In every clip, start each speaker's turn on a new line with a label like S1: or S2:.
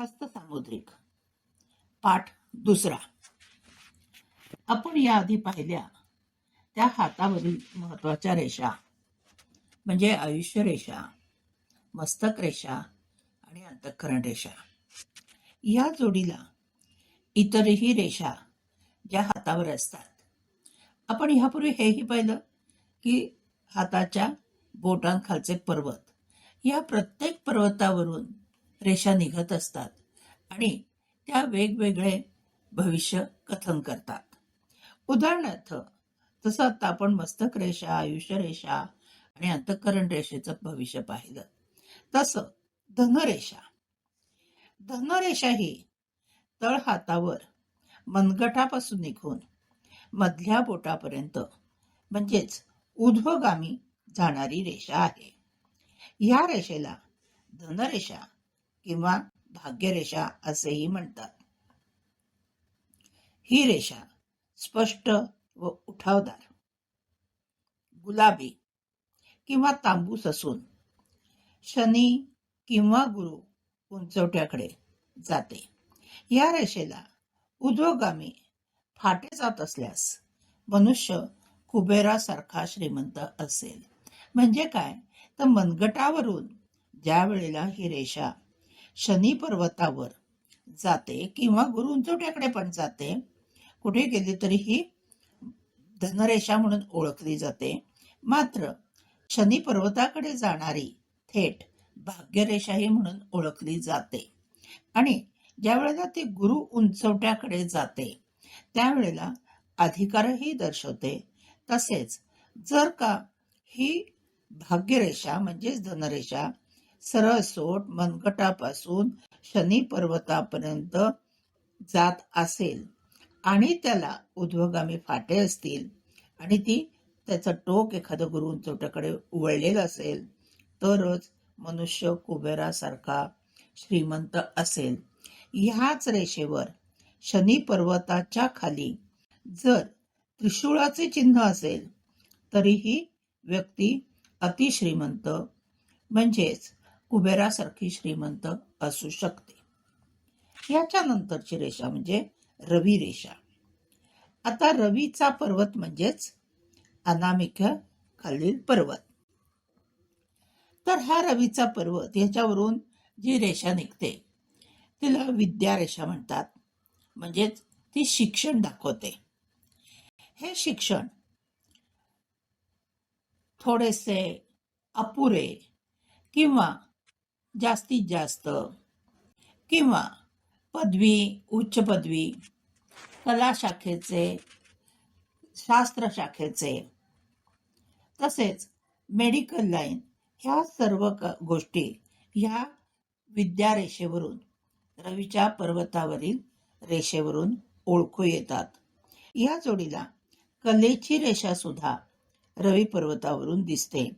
S1: हस्तसामुद्रिक. पाठ दुसरा. आपण याआधी पाहिल्या त्या हातावरील महत्त्वाच्या रेषा म्हणजे आयुष्य रेषा मस्तक रेषा आणि अंतःकरण रेषा. या जोडीला इतरही रेषा ज्या हातावर असतात. आपण ह्यापूर्वी हेही पाहिलं की हाताच्या बोटांखालचे पर्वत या प्रत्येक पर्वतावरून रेषा निघत असतात आणि त्या वेगवेगळे भविष्य कथन करतात. उदाहरणार्थ तसं आता आपण मस्तक रेषा आयुष्य रेषा आणि अंतःकरण रेषेचं भविष्य पाहिलं तसं धनरेषा धनरेषा ही तळ हातावर मनगटापासून निघून मधल्या बोटापर्यंत म्हणजेच उध्वगामी जाणारी रेषा आहे. या रेषेला धनरेषा किंवा भाग्यरेषा असेही म्हणतात. ही रेषा स्पष्ट व उठावदार. गुलाबी किंवा तांबूस असून शनी किंवा गुरु उंचवट्याकडे जाते. या रेषेला उद्वगामी फाटे जात असल्यास मनुष्य कुबेरासारखा श्रीमंत असेल. म्हणजे काय? तर मनगटावरून ज्या वेळेला ही रेषा शनी पर्वतावर जाते किंवा गुरु उंचवट्याकडे पण जाते. कुठे गेली तरी ही धनरेषा म्हणून ओळखली जाते. मात्र शनी पर्वताकडे जाणारी थेट भाग्यरेषाही म्हणून ओळखली जाते. आणि ज्या वेळेला ती गुरु उंचवट्याकडे जाते त्यावेळेला अधिकारही दर्शवते. तसेच जर का ही भाग्यरेषा म्हणजेच धनरेषा सरळ सोट मनगटापासून शनी पर्वतापर्यंत जात असेल आणि त्याला उध्वगामी फाटे असतील आणि ती त्याचं टोक एखादं गुरु उंचवट्याकडे वळलेलं असेल तरच मनुष्य कुबेरासारखा श्रीमंत असेल. ह्याच रेषेवर शनी पर्वताच्या खाली जर त्रिशूळाचे चिन्ह असेल तरीही व्यक्ती अतिश्रीमंत म्हणजेच कुबेरासारखी श्रीमंत असू शकते. याच्या नंतरची रेषा म्हणजे रवी रेषा. आता रवीचा पर्वत म्हणजेच अनामिका खालील पर्वत. तर हा रवीचा पर्वत याच्यावरून जी रेषा निघते तिला विद्या रेषा म्हणतात. म्हणजेच ती शिक्षण दाखवते. हे शिक्षण थोडेसे अपुरे किंवा जास्तीत जास्त. किंवा पदवी उच्च पदवी कला शाखेचे शास्त्र शाखेचे. तसेच मेडिकल लाईन ह्या सर्व क- गोष्टी ह्या विद्यारेषेवरून रवीच्या पर्वतावरील रेषेवरून ओळखू येतात. या जोडीला कलेची रेषा सुद्धा रवी पर्वतावरून दिसते.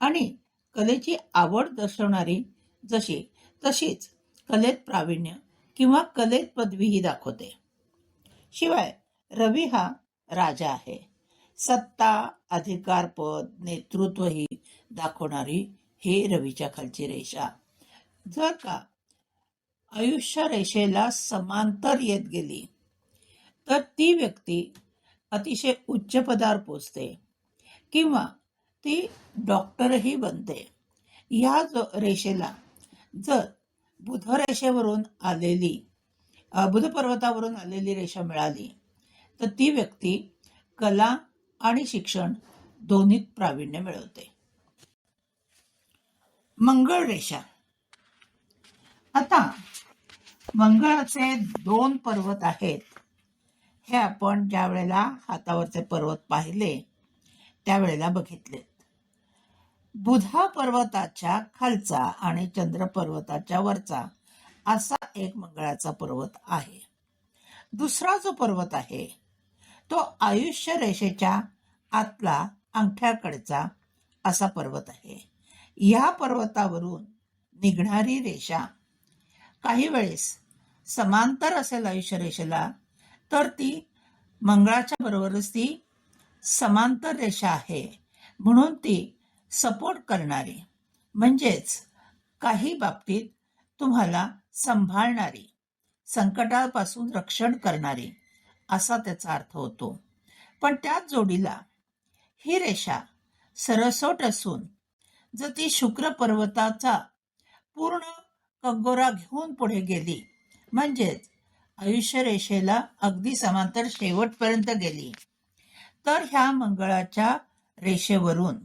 S1: आणि कलेची आवड दर्शवणारी जशी तशीच कलेत प्रावीण्य किंवा कलेत पदवीही दाखवते. शिवाय रवी हा राजा आहे. सत्ता अधिकार पद नेतृत्वही दाखवणारी हे रवीच्या खालची रेषा. जर का आयुष्य रेषेला समांतर येत गेली तर ती व्यक्ती अतिशय उच्च पदावर पोचते किंवा ती डॉक्टरही बनते. या जो रेषेला जर बुध रेषेवरून आलेली अ, बुध पर्वतावरून आलेली रेषा मिळाली तर ती व्यक्ती कला आणि शिक्षण दोन्हीत प्रावीण्य मिळवते. मंगळ रेषा. आता मंगळाचे दोन पर्वत आहेत. हे आपण ज्या वेळेला हातावरचे पर्वत पाहिले त्यावेळेला बघितले. बुधा पर्वताच्या खालचा आणि चंद्र पर्वताच्या वरचा असा एक मंगळाचा पर्वत आहे. दुसरा जो पर्वत आहे तो आयुष्य रेषेच्या आतला अंगठ्याकडचा असा पर्वत आहे. या पर्वतावरून निघणारी रेषा काही वेळेस समांतर असेल आयुष्य रेषेला तर ती मंगळाच्या बरोबरच ती समांतर रेषा आहे. म्हणून ती सपोर्ट करणारी. म्हणजेच काही बाबतीत तुम्हाला सांभाळणारे संकटापासून रक्षण करणारी असा त्याचा अर्थ होतो. पण त्याच जोडीला ही रेषा सरसोट असून जर ती शुक्र पर्वताचा पूर्ण कंगोरा घेऊन पुढे गेली म्हणजेच आयुष्य रेषेला अगदी समांतर शेवटपर्यंत गेली तर ह्या मंगळाच्या रेषेवरून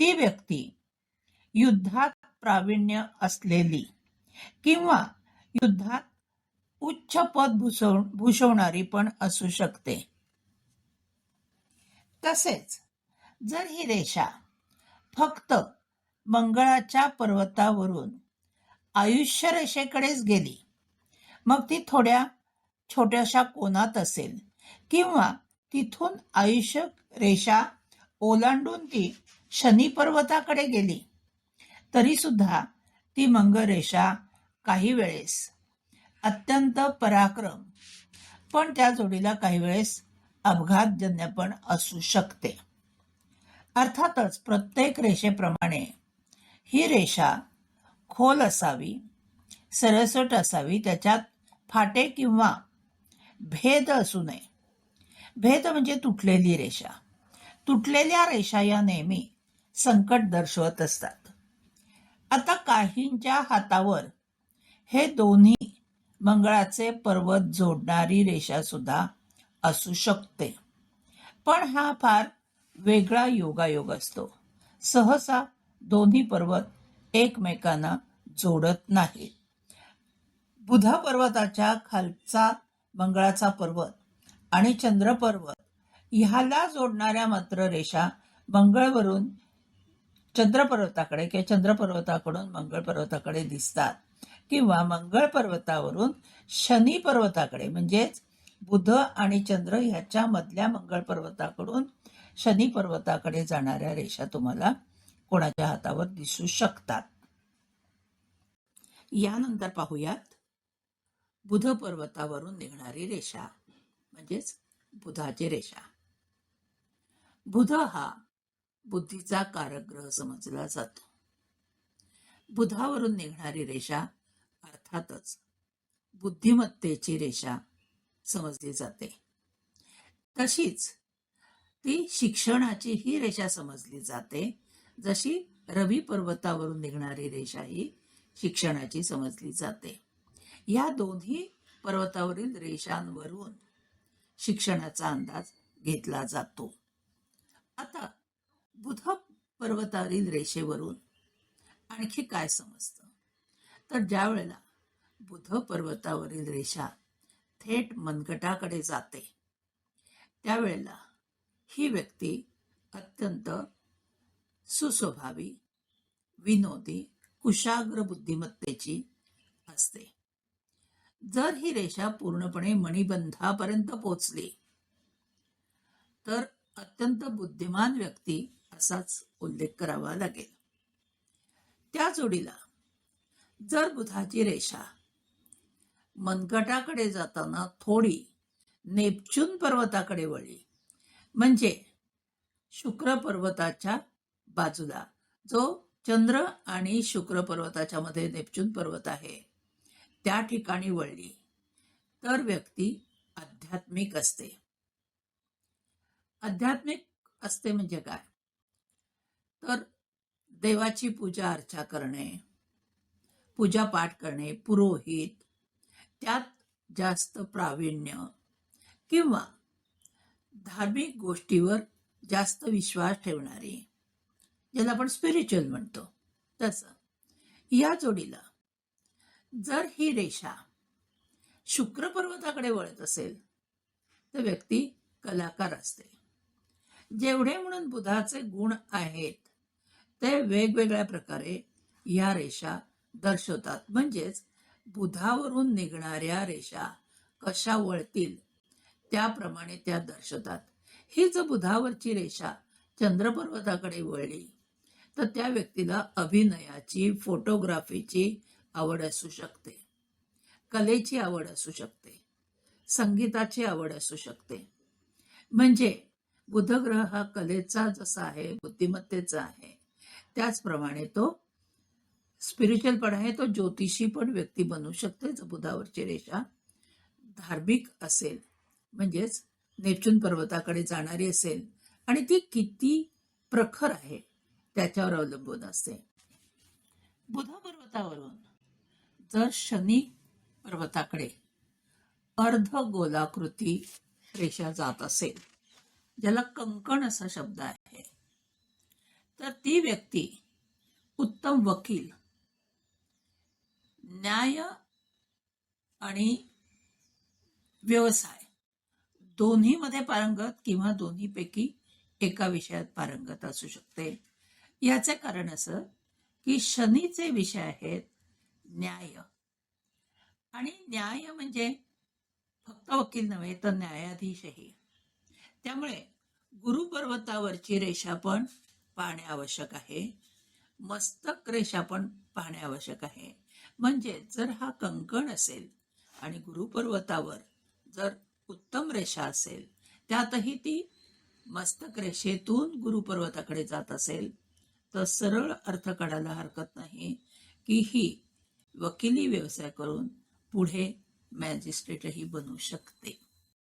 S1: ती व्यक्ती युद्धात प्रावीण्य असलेली किंवा युद्धात उच्च पद भूषव भूषवणारी पण असू शकते. तसेच जर ही रेषा फक्त मंगळाच्या पर्वतावरून आयुष्य रेषेकडेच गेली मग ती थोड्या छोट्याशा कोणात असेल किंवा तिथून आयुष्य रेषा ओलांडून ती शनी पर्वताकडे गेली. तरी सुद्धा ती मंगरेषा काही वेळेस अत्यंत पराक्रम पण त्या जोडीला काही वेळेस अपघातजन्य पण असू शकते. अर्थातच प्रत्येक रेषेप्रमाणे ही रेषा खोल असावी सरसट असावी त्याच्यात फाटे किंवा भेद असू नये. भेद म्हणजे तुटलेली रेषा. तुटलेल्या रेषा या नेहमी संकट दर्शवत असतात. आता काहींच्या हातावर हे दोन्ही मंगळाचे पर्वत जोडणारी रेषा सुद्धा असू शकते. पण हा फार वेगळा योगायोग असतो. सहसा दोन्ही पर्वत एकमेकांना जोडत नाही बुधा पर्वताच्या खालचा मंगळाचा पर्वत आणि चंद्र पर्वत ह्याला जोडणाऱ्या मात्र रेषा मंगळवरून चंद्र पर्वताकडे किंवा चंद्र पर्वताकडून मंगळ पर्वताकडे दिसतात. किंवा मंगळ पर्वतावरून शनी पर्वताकडे म्हणजेच बुध आणि चंद्र ह्याच्या मधल्या मंगळ पर्वताकडून शनी पर्वताकडे जाणाऱ्या रेषा तुम्हाला कोणाच्या हातावर दिसू शकतात. यानंतर पाहूयात बुध पर्वतावरून निघणारी रेषा म्हणजेच बुधाची रेषा. बुध हा बुद्धीचा कारग्रह समजला जातो. बुधावरून निघणारी रेषा अर्थातच बुद्धिमत्तेची रेषा समजली जाते. तशीच ती शिक्षणाची ही रेषा समजली जाते जशी रवी पर्वतावरून निघणारी रेषा ही शिक्षणाची समजली जाते. या दोन्ही पर्वतावरील रेषांवरून शिक्षणाचा अंदाज घेतला जातो. आता बुध पर्वतावरील रेषेवरून आणखी काय समजतं? तर ज्या वेळेला बुध पर्वतावरील रेषा थेट मनगटाकडे जाते त्यावेळेला ही व्यक्ती अत्यंत सुस्वभावी विनोदी कुशाग्र बुद्धिमत्तेची असते. जर ही रेषा पूर्णपणे मणिबंधापर्यंत पोचली तर अत्यंत बुद्धिमान व्यक्ती असाच उल्लेख करावा लागेल. त्या जोडीला जर बुधाची रेषा मनगटाकडे जाताना थोडी नेपच्यून पर्वताकडे वळली म्हणजे शुक्र पर्वताच्या बाजूला जो चंद्र आणि शुक्र पर्वताच्या मध्ये नेपच्यून पर्वत आहे त्या ठिकाणी वळली तर व्यक्ती आध्यात्मिक असते. आध्यात्मिक असते म्हणजे काय? तर देवाची पूजा अर्चा करणे पूजा पाठ करणे पुरोहित त्यात जास्त प्रावीण्य किंवा धार्मिक गोष्टीवर जास्त विश्वास ठेवणारी ज्याला आपण स्पिरिच्युअल म्हणतो. तसं या जोडीला जर ही रेषा शुक्र पर्वताकडे वळत असेल तर व्यक्ती कलाकार असते. जेवढे म्हणून बुधाचे गुण आहेत ते वेगवेगळ्या प्रकारे या रेषा दर्शवतात. म्हणजेच बुधावरून निघणाऱ्या रेषा कशा वळतील त्याप्रमाणे त्या दर्शवतात. ही जर बुधावरची रेषा चंद्रपर्वताकडे वळली तर त्या व्यक्तीला अभिनयाची फोटोग्राफीची आवड असू शकते कलेची आवड असू शकते संगीताची आवड असू शकते. म्हणजे बुधग्रह हा कलेचा जसा आहे बुद्धिमत्तेचा आहे त्याचप्रमाणे तो स्पिरिच्युअल पण आहे तो ज्योतिषी पण व्यक्ती बनू शकते जर बुधावरची रेषा धार्मिक असेल म्हणजेच नेपच्यून पर्वताकडे जाणारी असेल आणि ती किती प्रखर आहे त्याच्यावर अवलंबून असते. बुध पर्वतावरून जर शनी पर्वताकडे अर्ध गोलाकृती रेषा जात असेल ज्याला कंकण असा शब्द आहे तर ती व्यक्ती उत्तम वकील न्याय आणि व्यवसाय दोन्हीमध्ये पारंगत किंवा दोन्हीपैकी एका विषयात पारंगत असू शकते. याचे कारण असं की शनीचे विषय आहेत न्याय. आणि न्याय म्हणजे फक्त वकील नव्हे तर न्यायाधीशही. त्यामुळे गुरुपर्वतावरची रेषा पण पाहणे आवश्यक आहे. मस्तक रेषा पण पाहणे आवश्यक आहे. म्हणजे जर हा कंकण असेल आणि गुरुपर्वतावर जर उत्तम रेषा असेल त्यातही ती मस्तक रेषेतून गुरुपर्वताकडे जात असेल तर सरळ अर्थ काढायला हरकत नाही की ही वकिली व्यवसाय करून पुढे मॅजिस्ट्रेटही बनू शकते.